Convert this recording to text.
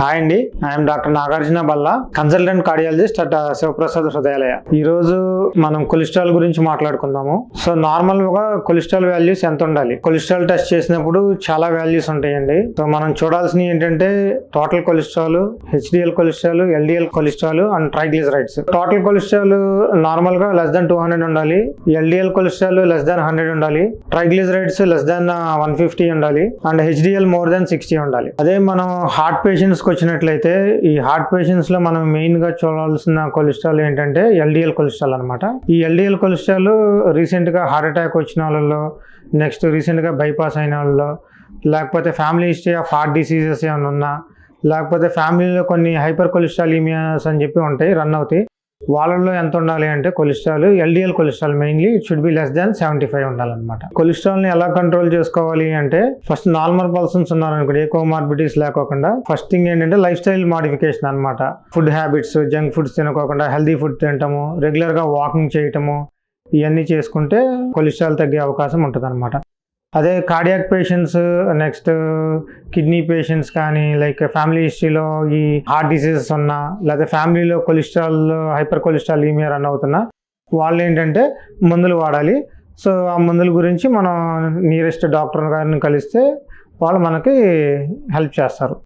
Hi అండి. I'm doctor Nagarjuna Balla consultant cardiologist at Sivaprasad Hrudayalaya. ఈ రోజు మనం కొలెస్ట్రాల్ గురించి మాట్లాడుకుందాము. సో నార్మల్గా కొలెస్ట్రాల్ వాల్యూస్ ఎంత ఉండాలి? కొలెస్ట్రాల్ టెస్ట్ చేసినప్పుడు చాలా వాల్యూస్ ఉంటాయండి. సో మనం చూడాల్సినవి ఏంటంటే total cholesterol HDL cholesterol LDL cholesterol and triglycerides total cholesterol నార్మల్గా లెస్ దాన్ టూ హండ్రెడ్ ఉండాలి. LDL cholesterol less than hundred ఉండాలి. Triglycerides less than one uh, fifty ఉండాలి. And HDL more than sixty ఉండాలి. అదే మనం హార్ట్ పేషెంట్స్ వచ్చినట్లయితే ఈ heart పేషెంట్స్లో మనం మెయిన్గా చూడాల్సిన కొలెస్ట్రాల్ ఏంటంటే ఎల్డిఎల్ కొలెస్ట్రాల్ అనమాట ఈ ఎల్డిఎల్ కొలెస్ట్రాల్ రీసెంట్గా హార్ట్ అటాక్ వచ్చిన వాళ్ళలో నెక్స్ట్ రీసెంట్గా బైపాస్ అయిన వాళ్ళలో లేకపోతే family history of heart diseases ఏమైనా ఉన్నా లేకపోతే ఫ్యామిలీలో కొన్ని హైపర్ కొలెస్ట్రాలిమియాస్ అని చెప్పి ఉంటాయి రన్ అవుతాయి. వాళ్ళల్లో ఎంత ఉండాలి అంటే cholesterol LDL cholesterol mainly should be less than seventy five ఉండాలన్నమాట. కొలెస్ట్రాల్ని ఎలా కంట్రోల్ చేసుకోవాలి అంటే ఫస్ట్ నార్మల్ పర్సన్స్ ఉన్నారనుకోండి ఏ కోమార్బిటీస్ లేకోకుండా ఫస్ట్ థింగ్ ఏంటంటే లైఫ్ స్టైల్ మాడిఫికేషన్ అనమాట ఫుడ్ హ్యాబిట్స్ జంక్ ఫుడ్స్ తినకోకుండా హెల్దీ ఫుడ్ తినటము రెగ్యులర్గా వాకింగ్ చేయటము ఇవన్నీ చేసుకుంటే కొలెస్ట్రాల్ తగ్గే అవకాశం ఉంటుంది అదే cardiac patients next kidney patients కానీ లైక్ ఫ్యామిలీ హిస్టరీలో ఈ హార్ట్ డిసీజెస్ ఉన్నా లేదా ఫ్యామిలీలో కొలెస్ట్రాల్ హైపర్ కొలెస్ట్రాల్ ఈమియా రన్ అవుతున్నా వాళ్ళు ఏంటంటే మందులు వాడాలి. సో ఆ మందుల గురించి మనం నియరెస్ట్ డాక్టర్ గారిని కలిస్తే వాళ్ళు మనకి హెల్ప్ చేస్తారు.